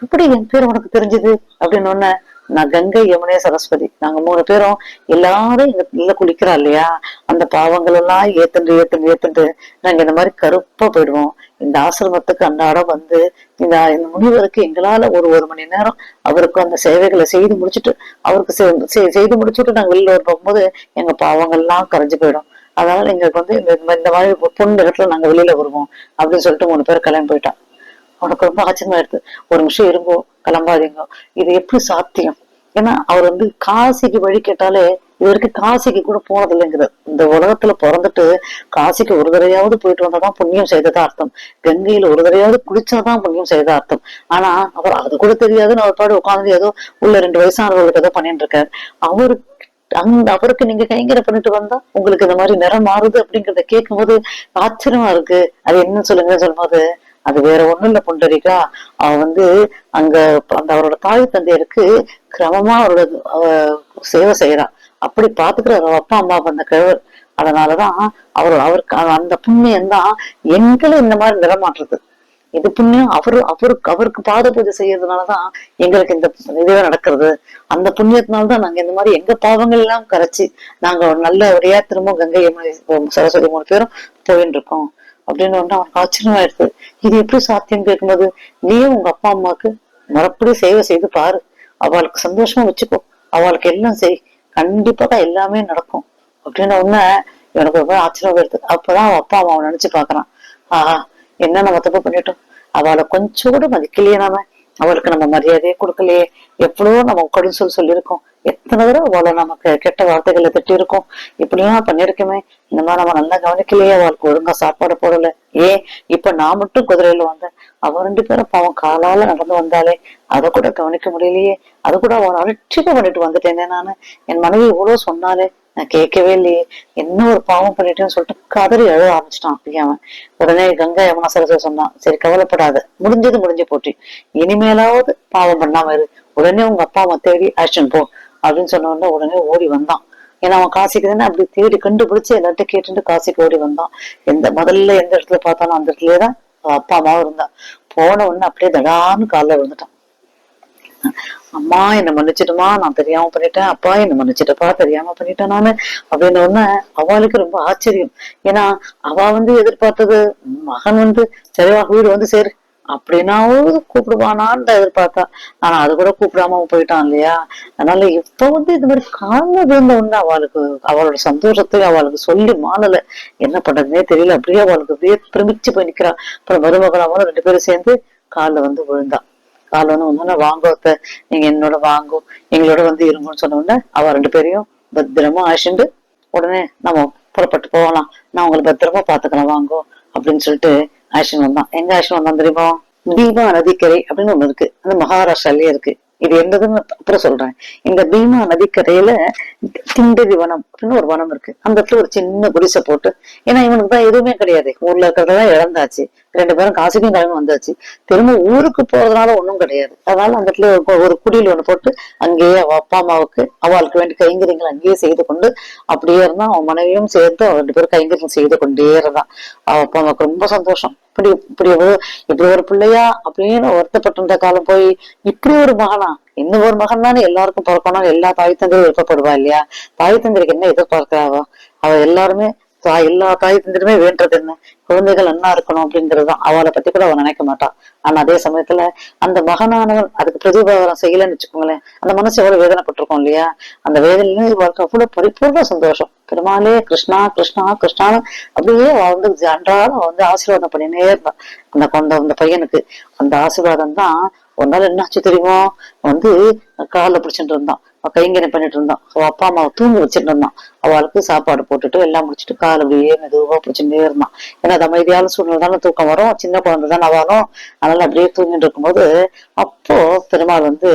எப்படி என் பேர் உனக்கு தெரிஞ்சது? அப்படின்னு உடனே நான் கங்கை யமுனை சரஸ்வதி. நாங்க மூணு பேரும் எல்லாரும் எங்க இல்ல குளிக்கிறா இல்லையா? அந்த பாவங்கள் எல்லாம் ஏத்துண்டு ஏத்துண்டு ஏத்துண்டு நாங்க இந்த மாதிரி கருப்பா போயிடுவோம். இந்த ஆசிரமத்துக்கு அன்றாடம் வந்து இந்த இந்த முனிவருக்கு எங்களால ஒரு ஒரு மணி நேரம் அவருக்கு அந்த சேவைகளை செய்து முடிச்சுட்டு அவருக்கு செ- செய்து முடிச்சுட்டு நாங்க வெளியில வரும்போது எங்க பாவங்கள்லாம் கரைஞ்சு போயிடும். அதனால எங்களுக்கு வந்து இந்த இந்த- மாதிரி பொண்ணு இடத்துல நாங்க வெளியில வருவோம் அப்படின்னு சொல்லிட்டு மூணு பேர் கிளம்பி போயிட்டான். அவனுக்கு ரொம்ப ஆச்சரியமா இருக்கு. ஒரு நிமிஷம் இருங்கோ கிளம்பாதீங்க. இது எப்படி சாத்தியம்? ஏன்னா அவர் வந்து காசிக்கு வழி கேட்டாலே இவருக்கு காசிக்கு கூட போனது இல்லைங்கிறது இந்த உலகத்துல பிறந்துட்டு காசிக்கு ஒரு தடவையாவது போயிட்டு வந்தாதான் புண்ணியம் செய்ததா அர்த்தம். கங்கையில ஒரு தடவையாவது குளிச்சாதான் புண்ணியம் செய்ததா அர்த்தம். ஆனா அவர் அது கூட தெரியாதுன்னு அவர் பாடு உட்காந்து ஏதோ உள்ள ரெண்டு வயசானவர்களுக்கு ஏதோ பண்ணிட்டு இருக்காரு. அவருக்கு அந்த அவருக்கு நீங்க கைங்கரை பண்ணிட்டு வந்தா உங்களுக்கு இந்த மாதிரி நிறம் மாறுது அப்படிங்கறத கேட்கும்போது ஆச்சரியமா இருக்கு. அது என்ன சொல்லுங்க சொல்லும்போது அது வேற ஒண்ணும் இல்ல புண்டரிக்கா அவ வந்து அங்க அந்த அவரோட தாய் தந்தையருக்கு கிரமமா அவரோட அவ சேவை செய்யறா அப்படி பாத்துக்கிற அவ அப்பா அம்மா அந்த கிழவர். அதனாலதான் அவர் அவருக்கு அந்த புண்ணியம் தான் எங்களை இந்த மாதிரி நிறமாற்றுறது இது புண்ணியம் அவரு அவருக்கு அவருக்கு பாத பூஜை செய்யறதுனாலதான் எங்களுக்கு இந்த இதுவே நடக்கிறது. அந்த புண்ணியத்தினால்தான் நாங்க இந்த மாதிரி எங்க பாவங்கள் எல்லாம் கரைச்சி நாங்க ஒரு நல்ல ஒரே திரும்ப கங்கை யமுனை, சரஸ்வதி மூணு பேரும் போயின்னு இருக்கோம் அப்படின்னு ஒண்ணு அவனுக்கு ஆச்சரியமா இது எப்படி சாத்தியம் கேட்கும்போது நீயும் உங்க அப்பா அம்மாவுக்கு மறுபடி சேவை செய்து பாரு. அவளுக்கு சந்தோஷமா வச்சுக்கோ. அவளுக்கு எல்லாம் செய். கண்டிப்பா எல்லாமே நடக்கும். அப்படின்னு உடனே எனக்கு ரொம்ப ஆச்சரியம் வருது அப்பதான் அவன் அப்பா அம்மாவை நினைச்சு பாக்குறான் ஆஹா என்ன நம்ம தப்பு பண்ணிட்டோம்? அவளை கொஞ்சம் கூட மதிக்கலையே நாம. அவளுக்கு நம்ம மரியாதையே கொடுக்கலையே. எவ்வளவோ நம்ம கடும் சொல் சொல்லியிருக்கோம். எத்தனை தடவை அவளை நமக்கு கெட்ட வார்த்தைகளை திட்டிருக்கோம் இப்படியா இப்படிலாம் பண்ணிருக்கோமே இந்த மாதிரி நம்ம நல்லா கவனிக்கலையே. அவளுக்கு ஒழுங்கா சாப்பாடு போடல. ஏன் இப்ப நான் மட்டும் குதிரையில வந்தேன். அவ ரெண்டு பேரும் பாவம் காலால நடந்து வந்தாலே அதை கூட கவனிக்க முடியலையே. அது கூட அவன் அலட்சியம் பண்ணிட்டு வந்துட்டேனே நானு. என் மனைவி இவ்வளவு சொன்னாலே நான் கேட்கவே இல்லையே. என்ன ஒரு பாவம் பண்ணிட்டேன்னு சொல்லிட்டு கதறி அழ ஆரம்பிச்சிட்டான் பிரியாம உடனே கங்கா யமுனா சரஸ்வதி சொன்னான் சரி கவலைப்படாத. முடிஞ்சது முடிஞ்சு போட்டி இனிமேலாவது பாவம் பண்ணாம இரு. உடனே உங்க அப்பா அம்மா தேடி ஆக்ஷன் போ. அப்படின்னு சொன்ன உடனே உடனே ஓடி வந்தான். ஏன்னா அவன் காசிக்கு தானே அப்படி தேடி கண்டுபிடிச்சு எல்லார்ட்ட கேட்டுட்டு காசிக்கு ஓடி வந்தான். எந்த முதல்ல எந்த இடத்துல பார்த்தாலும் அந்த இடத்துலயே தான் அப்பா அம்மாவும் இருந்தா. போன உடனே அப்படியே தடான்னு காலில் விழுந்துட்டான். அம்மா என்ன மன்னிச்சிடுமா நான் தெரியாம பண்ணிட்டேன். அப்பா என்ன மன்னிச்சிட்டப்பா தெரியாம பண்ணிட்டேன் நானு அப்படின்னு உடனே அவளுக்கு ரொம்ப ஆச்சரியம். ஏன்னா அவ வந்து எதிர்பார்த்தது மகன் வந்து சரிவா வீடு வந்து சேரு அப்படின்னாவது கூப்பிடுவானான்னு எதிர்பார்த்தா. ஆனா அது கூட கூப்பிடாம போயிட்டான் இல்லையா? அதனால இப்ப வந்து இது மாதிரி காலைல விழுந்த ஒண்ணு அவளுக்கு அவளோட சந்தோஷத்தை அவளுக்கு சொல்லி மாணல என்ன பண்றதுன்னே தெரியல. அப்படியே அவளுக்கு அப்படியே பிரமிச்சு போய் நிக்கிறா. அப்புறம் மருமகன் அவனும் ரெண்டு பேரும் சேர்ந்து காலில் வந்து விழுந்தா. கால் ஒன்னு வாங்கோ அத்தை நீங்க என்னோட வாங்கும் எங்களோட வந்து இருங்கன்னு சொன்ன உடனே அவ ரெண்டு பேரையும் பத்திரமா ஆசிண்டு உடனே நம்ம புறப்பட்டு போகலாம். நான் உங்களை பத்திரமா பாத்துக்கலாம் வாங்கோ அப்படின்னு சொல்லிட்டு ஆக்ஷன் வந்தான். எங்க ஆக்ஷன் வந்தான் தெரியுமா? தீபா நதிக்கரை அப்படின்னு ஒண்ணு இருக்கு. அந்த மகாராஷ்டிராலயே இருக்கு. இது என்னதுன்னு அப்புறம் சொல்றேன். இந்த பீமா நதிக்கரையில திண்டதி வனம் அப்படின்னு ஒரு வனம் இருக்கு. அந்த இடத்துல ஒரு சின்ன குடிசை போட்டு ஏன்னா இவனுக்கு தான் எதுவுமே கிடையாது. ஊர்ல இருக்கிறதெல்லாம் இழந்தாச்சு. ரெண்டு பேரும் காசுக்கும் கிழமை வந்தாச்சு. திரும்ப ஊருக்கு போறதுனால ஒன்றும் கிடையாது. அதனால அந்த இடத்துல ஒரு- குடியில் ஒண்ணு போட்டு அங்கேயே அவள் அப்பா அம்மாவுக்கு அவளுக்கு வேண்டி கைங்கரியங்கள் அங்கேயே செய்து கொண்டு அப்படியே இருந்தா அவன் மனைவியும் சேர்த்து அவ ரெண்டு பேரும் கைங்கரியம் செய்து கொண்டே இருந்தான் அவ அப்பா அம்மாவுக்கு ரொம்ப சந்தோஷம். இப்படி இப்படி இப்படி ஒரு பிள்ளையா அப்படின்னு வருத்தப்பட்டு இருந்த காலம் போய் இப்படி ஒரு மகனா? இன்னும் ஒரு மகன் தானே எல்லாருக்கும் பிறக்கணும் எல்லா தாய் தந்தையும் விருப்பப்படுவா இல்லையா? தாய் தந்திரிக்கு என்ன எதிர்பார்க்கிறாவோ? அவ எல்லாருமே தாய் எல்லா தாய் தந்திரமே வேண்டது என்ன? குழந்தைகள் என்ன இருக்கணும் அப்படிங்கறதுதான் அவளை பத்தி கூட அவன் நினைக்க மாட்டான் ஆனா அதே சமயத்துல அந்த மகனானவன் அதுக்கு பிரதிபாகரம் செய்யலன்னு வச்சுக்கோங்களேன் அந்த மனசு எவ்வளவு வேதனைப்பட்டிருக்கோம் இல்லையா? அந்த வேதனையிலும் இவளுக்கு அவ்வளவு பரிபூர்ண சந்தோஷம். பெருமாளே கிருஷ்ணா கிருஷ்ணா கிருஷ்ணான்னு அப்படியே அவ வந்து அன்றாடம் வந்து ஆசீர்வாதம் பண்ணினே இருந்தான் அந்த கொண்ட அந்த பையனுக்கு. அந்த ஆசீர்வாதம் தான் ஒரு நாள் என்னாச்சு தெரியுமோ? வந்து காலில் பிடிச்சிட்டு இருந்தான். கைங்கரியம் பண்ணிட்டு இருந்தான். அவ அப்பா அம்மாவை தூங்கி வச்சுட்டு இருந்தான். அவளுக்கு சாப்பாடு போட்டுட்டு எல்லாம் முடிச்சிட்டு கால் அப்படியே மெதுவா பிடிச்சுட்டே இருந்தான். ஏன்னா அது அமைதியான சூழ்நிலை தானே தூக்கம் வரும். சின்ன குழந்தை தானே வரும் அதனால அப்படியே தூங்கிட்டு இருக்கும்போது அப்போ பெருமாள் வந்து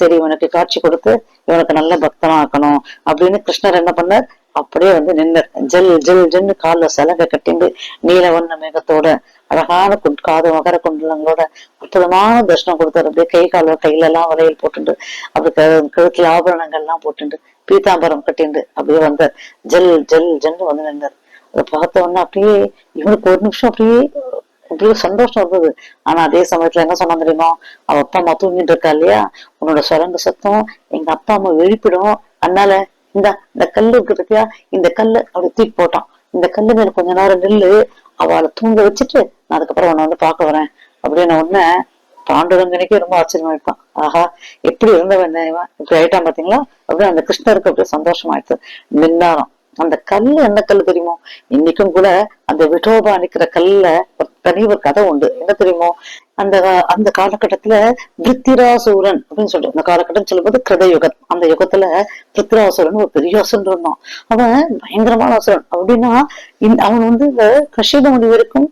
சரி இவனுக்கு காட்சி கொடுத்து இவனுக்கு நல்ல பக்தனா ஆக்கணும். அப்படின்னு கிருஷ்ணர் என்ன பண்ணார்? அப்படியே வந்து நின்னர். ஜெல் ஜெல் ஜென்னு கால்ல சலகை கட்டிண்டு நீல வண்ண மேகத்தோட அழகான குட் காது மகர குண்டலங்களோட அற்புதமான தர்ஷனம் கொடுத்தாரு. அப்படியே கை கால கையில எல்லாம் வளையல் போட்டுண்டு அப்படி கழுத்துல ஆபரணங்கள் எல்லாம் போட்டுண்டு பீதாம்பரம் கட்டிண்டு அப்படியே வந்தார் ஜெல் ஜெல் ஜெல்னு வந்து நின்றார் அதை பார்த்த உடனே அப்படியே இவனுக்கு ஒரு நிமிஷம் அப்படியே அப்படியே சந்தோஷம் இருந்தது. ஆனா அதே சமயத்துல என்ன சொன்னா தெரியுமா? அவ அப்பா அம்மா தூங்கிட்டு இருக்கா இல்லையா? உன்னோட சுரங்க சத்தம் எங்க அப்பா அம்மா வெளிப்பிடும் அதனால இந்த இந்த கல்லு இருக்கு இந்த கல்லு அப்படி தூக்கி போட்டான். இந்த கல்லு மேல கொஞ்ச நேரம் நில்லு. அவளை தூங்க வச்சுட்டு நான் அதுக்கப்புறம் உன்னை வந்து பார்க்க வரேன். அப்படின்னு உடனே பாண்டுரங்கனுக்கே ரொம்ப ஆச்சரியமா இருப்பான். ஆஹா எப்படி இருந்தவன் இவன்? இப்படி ஆயிட்டான் பாத்தீங்களா? அப்படியே அந்த கிருஷ்ணருக்கு அப்படியே சந்தோஷமாயிடுச்சு நின்னாராம். அந்த கல்லு என்ன கல்லு தெரியுமோ? இன்னைக்கும் கூட அந்த விட்டோபா நிக்கிற கல்ல ஒரு தனி ஒரு கதை உண்டு. என்ன தெரியுமோ? அந்த அந்த காலகட்டத்துல பிருத்திராசூரன் அப்படின்னு சொல்றோம் அந்த காலகட்டம் சொல்லும்போது கிருத யுகம் அந்த யுகத்துல பிருத்திராசூரன் ஒரு பெரிய அசுரன் இருந்தான். அவன் பயங்கரமான அசுரன். அப்படின்னா அவன் வந்து இந்த கஷித முனிவருக்கும்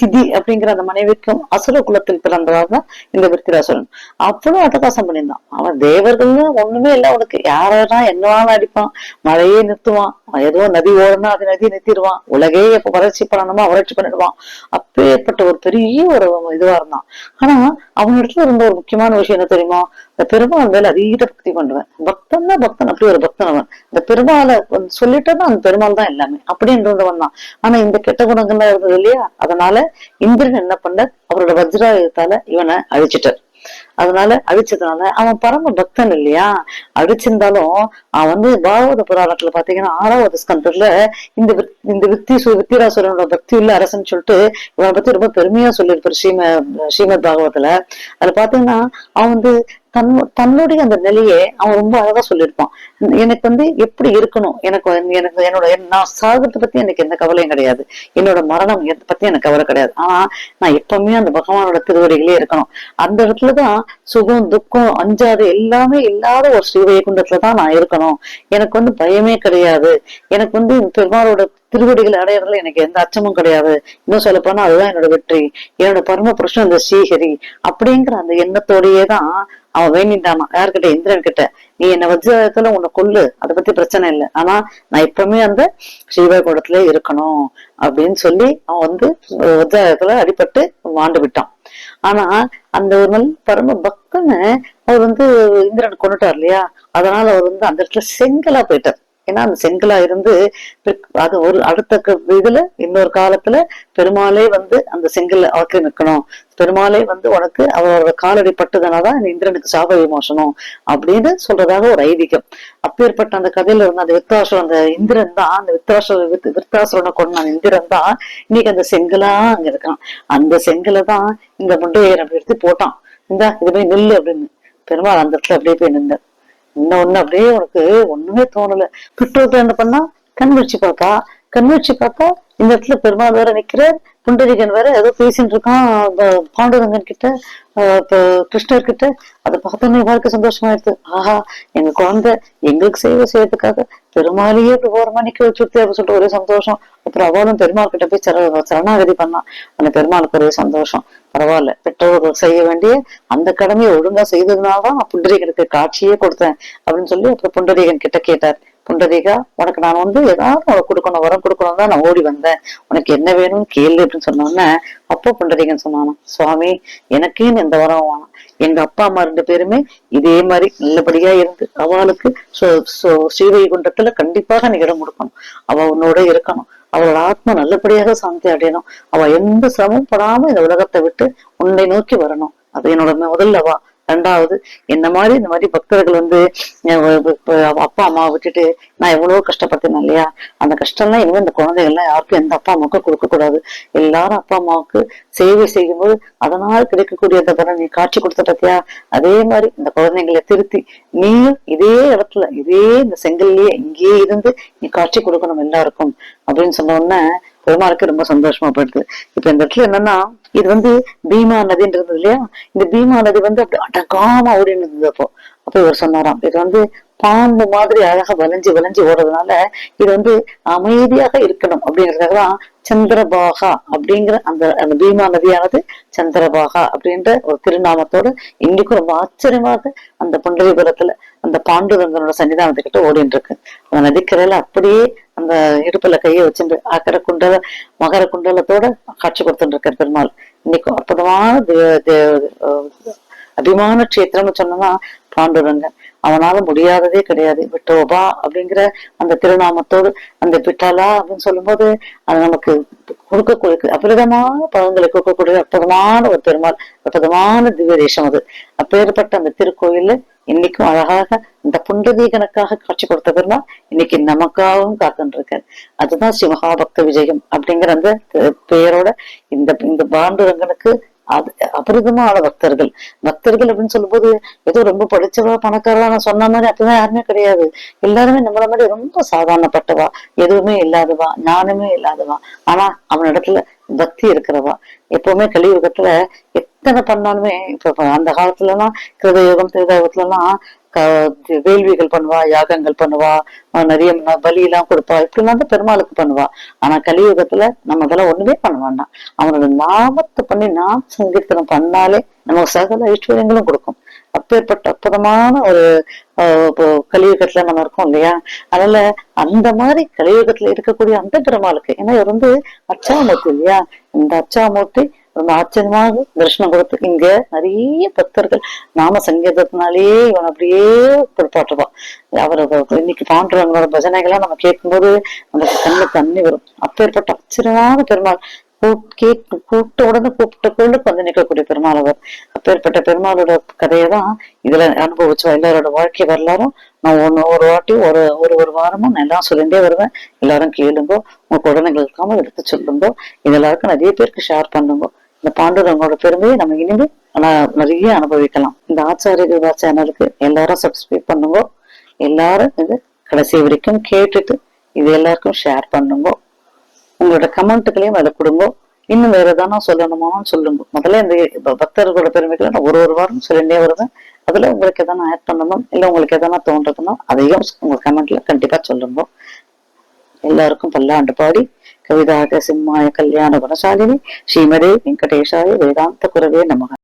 திதி அப்படிங்கிற அந்த மனைவிக்கும் அசுர குலத்தில் பிறந்தவர் தான் இந்த விருத்திராசுரன். அவ்வளவு அட்டகாசம் பண்ணியிருந்தான். அவன் தேவர்கள்னு ஒண்ணுமே இல்லை அவனுக்கு. யாரா என்னவான அடிப்பான். மழையே நிறுத்துவான். ஏதோ நதி ஓடுனா அது நதியை நிறுத்திடுவான். உலகே எப்ப வறட்சி பண்ணணுமோ வறட்சி பண்ணிடுவான். அப்பேற்பட்ட ஒரு பெரிய ஒரு இதுவா இருந்தான். ஆனா அவனிடத்துல இருந்த ஒரு முக்கியமான விஷயம் என்ன தெரியுமா? இந்த பெருமாள் மேல அதீத பக்தி பண்ணுவேன் பக்தன் தான் பக்தன் அப்படி ஒரு பக்தன் அவன். இந்த பெருமாளை சொல்லிட்டதான் அந்த பெருமாள் தான் எல்லாமே. அப்படின்றவன் தான். ஆனா இந்த கெட்ட குணங்கள்லாம் இருந்தது இல்லையா? அதனால இந்திரன் என்ன பண்ண அவரோட வஜ்ராயுதத்தால இவனை அழிச்சிட்டார். அதனால அழிச்சதுனால அவன் பரம பக்தன் இல்லையா? அழிச்சிருந்தாலும் அவன் வந்து பாகவத புராணத்துல பாத்தீங்கன்னா ஆறாவது ஸ்கந்தத்துல இந்த இந்த வித்தி வித்திராசுரனோட பக்தி உள்ள அரசன் சொல்லிட்டு இவனை பத்தி ரொம்ப பெருமையா சொல்லியிருப்பாரு ஸ்ரீம ஸ்ரீமத் பாகவத்துல அதுல பாத்தீங்கன்னா அவன் வந்து தன் தன்னுடைய அந்த நிலையை அவன் ரொம்ப அழகா சொல்லியிருப்பான். எனக்கு வந்து எப்படி இருக்கணும்? எனக்கு எனக்கு என்னோட நான் சாகத்தை பத்தி எனக்கு எந்த கவலையும் கிடையாது. என்னோட மரணம் எதை பத்தி எனக்கு கவலை கிடையாது. ஆனா நான் எப்பவுமே அந்த பகவானோட திருவடிகளே இருக்கணும். அந்த இடத்துலதான் சுகம் துக்கம் அஞ்சாது எல்லாமே இல்லாத ஒரு ஸ்ரீ வைகுண்டத்துல தான் நான் இருக்கணும். எனக்கு வந்து பயமே கிடையாது. எனக்கு வந்து பெருமாளோட திருவடிகளை அடையறதுல எனக்கு எந்த அச்சமும் கிடையாது. இன்னும் சொல்ல போனா அதுதான் என்னோட வெற்றி. என்னோட பரம புருஷன் இந்த ஸ்ரீஹரி அப்படிங்கிற அந்த எண்ணத்தோடையே தான் அவன் வேண்டிட்டானா. யார்கிட்ட? இந்திரன் கிட்ட. நீ என்ன வஜ்ரத்துல உன்னை கொல்லு. அதை பத்தி பிரச்சனை இல்லை. ஆனா நான் எப்பவுமே அந்த ஸ்ரீவைகுண்டத்துல இருக்கணும் அப்படின்னு சொல்லி அவன் வந்து வஜ்ரத்துல அடிபட்டு வாண்டு விட்டான். ஆனா அந்த ஒரு நல்ல பரம பக்தனை அவர் வந்து இந்திரன் கொண்டுட்டார் இல்லையா? அதனால அவர் வந்து அந்த இடத்துல செங்கலா போயிட்டார். ஏன்னா அந்த செங்கலா இருந்து அது ஒரு அடுத்த இதுல இன்னொரு காலத்துல பெருமாளே வந்து அந்த செங்கல் அவருக்கு நிக்கணும் பெருமாளே வந்து உனக்கு அவரோட காலடி பட்டுதனாதான் இந்திரனுக்கு சாப விமோசனம் அப்படின்னு சொல்றதாக ஒரு ஐதீகம். அப்பேற்பட்ட அந்த கதையில இருந்த அந்த வித்தாசுரம் அந்த இந்திரன் தான் அந்த வித்தாசுர வித்- கொண்ட அந்த இந்திரன் தான் இன்னைக்கு அந்த செங்கலா அங்க இருக்கான். அந்த செங்கலை தான் இந்த முண்டையர் அப்படி எடுத்து போட்டான். இந்தா இது போய் நில்லு அப்படின்னு. பெருமாள் அந்த இடத்துல அப்படியே போய் நின்றார். இன்னும் ஒண்ணு அப்படியே உனக்கு ஒண்ணுமே தோணல. பிட்டோட்டு என்ன பண்ணா? கண் வச்சு பார்த்தா கண் வச்சு பார்த்தா இந்த இடத்துல பெருமாள் வேற நிக்கிறார். புண்டரிகன் வேற ஏதோ பேசிட்டு இருக்கான். ப- கிட்ட ஆஹ் கிருஷ்ணர் கிட்ட. அதை பார்த்தோன்னே சந்தோஷமா சந்தோஷமாயிடுது. ஆஹா எங்க குழந்தை எங்களுக்கு சேவை செய்யறதுக்காக பெருமாளையே இப்படி ஓரமா நிக்க வச்சுட்டு அப்படின்னு சொல்லிட்டு ஒரே சந்தோஷம். அப்புறம் அவளும் பெருமாள் கிட்ட போய் சர சரணாகதி பண்ணான் அந்த பெருமாளுக்கு ஒரே சந்தோஷம். பரவாயில்ல பெற்றோர்கள் செய்ய வேண்டிய அந்த கடமையை ஒழுங்கா செய்ததுனாலதான் நான் புண்டரீகனுக்கு காட்சியே கொடுத்தேன் அப்படின்னு சொல்லி அப்புறம் புண்டரீகன் கிட்ட கேட்டார். புண்டரீகா உனக்கு நான் வந்து ஏதாவது உனக்கு கொடுக்கணும் உரம் கொடுக்கணும் தான் நான் ஓடி வந்தேன். உனக்கு என்ன வேணும்னு கேளு அப்படின்னு சொன்னோன்னே அப்போ புண்டரீகன் சொன்னானா சுவாமி எனக்கேன்னு இந்த உரம் வேணாம். எங்க அப்பா அம்மா ரெண்டு பேருமே இதே மாதிரி நல்லபடியா இருந்து அவளுக்கு ஸ்ரீவைகுண்டத்துல கண்டிப்பாக நீ இடம் கொடுக்கணும். அவ உன்னோட இருக்கணும். அவளோட ஆத்மா நல்லபடியாக சாந்தி அடையணும். அவ எந்த சிரமம் படாம இந்த உலகத்தை விட்டு உன்னை நோக்கி வரணும். அது என்னோட முதல்லவா ரெண்டாவது என்ன மாதிரி இந்த மாதிரி பக்தர்கள் வந்து அப்பா அம்மாவை விட்டுட்டு நான் எவ்வளவு கஷ்டப்பட்டேன் இல்லையா? அந்த கஷ்டம்லாம் இனிமேல் இந்த குழந்தைகள்லாம் யாருக்கும் எந்த அப்பா அம்மாவுக்கும் கொடுக்க கூடாது. எல்லாரும் அப்பா அம்மாவுக்கு சேவை செய்யும்போது அதனால் கிடைக்கக்கூடிய அந்த பலன் நீ காட்சி கொடுத்த பத்தியா? அதே மாதிரி இந்த குழந்தைங்களை திருத்தி நீயும் இதே இடத்துல இதே இந்த செங்கல்லையே இங்கேயே இருந்து நீ காட்சி கொடுக்கணும் எல்லாருக்கும். அப்படின்னு சொன்ன உடனே பெருமாளுக்கு ரொம்ப சந்தோஷமா போயிடுது. இப்ப இந்த இடத்துல என்னன்னா இது வந்து பீமா நதின்றது இல்லையா? இந்த பீமா நதி வந்து அப்படி அடங்காம ஓடின்னு இருந்தது அப்போ. அப்ப இவர் சொன்னாராம் இது வந்து பாம்பு மாதிரி அழகா வளைஞ்சு வளைஞ்சு ஓடுறதுனால இது வந்து அமைதியாக இருக்கணும் அப்படிங்கிறதுக்காக தான் சந்திரபாகா அப்படிங்கிற அந்த அந்த பீமா நதியானது சந்திரபாகா அப்படின்ற ஒரு திருநாமத்தோடு இன்னைக்கும் ரொம்ப ஆச்சரியமாக அந்த புண்டரிபுரத்துல அந்த பாண்டுரங்கனோட சன்னிதானத்துக்கிட்ட ஓடிட்டு இருக்கு. அந்த நதிக்கரையில அப்படியே அந்த இடுப்புல கையை வச்சுட்டு அக்கரை குண்டல மகர குண்டலத்தோட காட்சி கொடுத்துட்டு இருக்கார் பெருமாள். இன்னைக்கும் அற்புதமான அபிமான கஷேத்திரம்னு சொன்னோம்னா பாண்டுரங்கன் அவனால முடியாததே கிடையாது. விட்டோபா அப்படிங்கிற அந்த திருநாமத்தோடு அந்த பிட்டாலா அப்படின்னு சொல்லும்போது அது நமக்கு கொடுக்கக்கூடிய அபரிதமான பதங்களை கொடுக்கக்கூடிய அற்புதமான ஒரு பெருமாள் அற்புதமான திவ்ய தேசம் அது. அப்பேற்பட்ட அந்த திருக்கோயில்ல இன்னைக்கும் அழகாக இந்த புண்டரீகனுக்காக காட்சி கொடுத்த பெருமாள் இன்னைக்கு நமக்காகவும் காத்துட்டு அதுதான் சிவகாபக்த விஜயம் அப்படிங்கிற அந்த பெயரோட இந்த இந்த பாண்டுரங்கனுக்கு அது அபரிதமான பக்தர்கள். பக்தர்கள் அப்படின்னு சொல்லும்போது ஏதோ ரொம்ப படிச்சவா பணக்காரவா நான் சொன்ன மாதிரி அப்பதான் யாருமே கிடையாது. எல்லாருமே நம்மள மாதிரி ரொம்ப சாதாரணப்பட்டவா. எதுவுமே இல்லாதவா. ஞானமே இல்லாதவா. ஆனா அவனிடத்துல பக்தி இருக்கிறவா. எப்பவுமே கலியுகத்துல எத்தனை பண்ணாலுமே இப்ப அந்த காலத்துல எல்லாம் கிருதயோகம் திரேதாயுகத்துல எல்லாம் வேள்விகள் பண்ணுவா யாகங்கள் பண்ணுவா நிறைய பலி எல்லாம் கொடுப்பா இப்படிலாம் தான் பெருமாளுக்கு பண்ணுவா. ஆனா கலியுகத்துல நம்ம இதெல்லாம் ஒண்ணுமே பண்ண வேண்டாம் அவனோட நாமத்தை பண்ணி நாம் சங்கீர்த்தனம் பண்ணாலே நமக்கு சகல ஐஸ்வர்யங்களும் கொடுக்கும். அப்பேற்பட்ட அற்புதமான ஒரு ஆஹ் இப்போ கலியுகத்துல நம்ம இருக்கோம் இல்லையா? அதனால அந்த மாதிரி கலியுகத்துல இருக்கக்கூடிய அந்த பெருமாளுக்கு ஏன்னா இவர் வந்து அச்சாமூர்த்தி இல்லையா? இந்த அச்சாமூர்த்தி ரொம்ப ஆச்சரியமாக தரிசனம் கொடுத்து இங்க நிறைய பக்தர்கள் நாம சங்கீதத்தினாலேயே இவன் அப்படியே குறிப்பாட்டுவான் அவர் இன்னைக்கு பாண்டுறவங்களோட பஜனைகள்லாம் நம்ம கேட்கும்போது நமக்கு கண்ணு தண்ணி வரும். அப்பேற்பட்ட ஆச்சரியமான பெருமாள் கேட்டு கூப்பிட்ட உடனே கூப்பிட்ட கொண்டு வந்து நிற்கக்கூடிய பெருமாள் அவர் அப்பேற்பட்ட பெருமாளோட கதையை தான் இதுல அனுபவிச்சோம் எல்லாரோட வாழ்க்கை வரலாறும் நான் ஒன்னு ஒரு வாட்டி ஒரு ஒரு ஒரு வாரமும் நான் எல்லாம் சொல்லிட்டே வருவேன். எல்லாரும் கேளுங்கோ உங்க குழந்தைகள் இருக்காம எடுத்து சொல்லுங்கோ. இது எல்லாருக்கும் நிறைய பேருக்கு ஷேர் பண்ணுங்க. இந்த பாண்டுரங்கோட பெருமையை நம்ம இனிமே ந- நிறைய அனுபவிக்கலாம். இந்த ஆச்சாரிய சேனலுக்கு எல்லாரும் சப்ஸ்கிரைப் பண்ணுங்க. எல்லாரும் இது கடைசி வரைக்கும் கேட்டுட்டு இது எல்லாருக்கும் ஷேர் பண்ணுங்க. உங்களோட கமெண்ட்டுகளையும் அதை கொடுங்க. இன்னும் வேற எதனா சொல்லணுமான்னு சொல்லுங்க. முதல்ல இந்த பக்தர்களோட பெருமைகளை நான் ஒரு ஒரு வாரம் சொல்லிட்டே வருவேன். அதுல உங்களுக்கு எதனா ஆட் பண்ணணும் இல்லை உங்களுக்கு எதனா தோன்றதுனோ அதையும் உங்க கமெண்ட்ல கண்டிப்பா சொல்லுங்க. எல்லாருக்கும் பல்லாண்டு பாடி கவிதாக சிம்மாய கல்யாண குணசாலினி ஸ்ரீமதே வெங்கடேஷாய வேதாந்த குரவே நமக.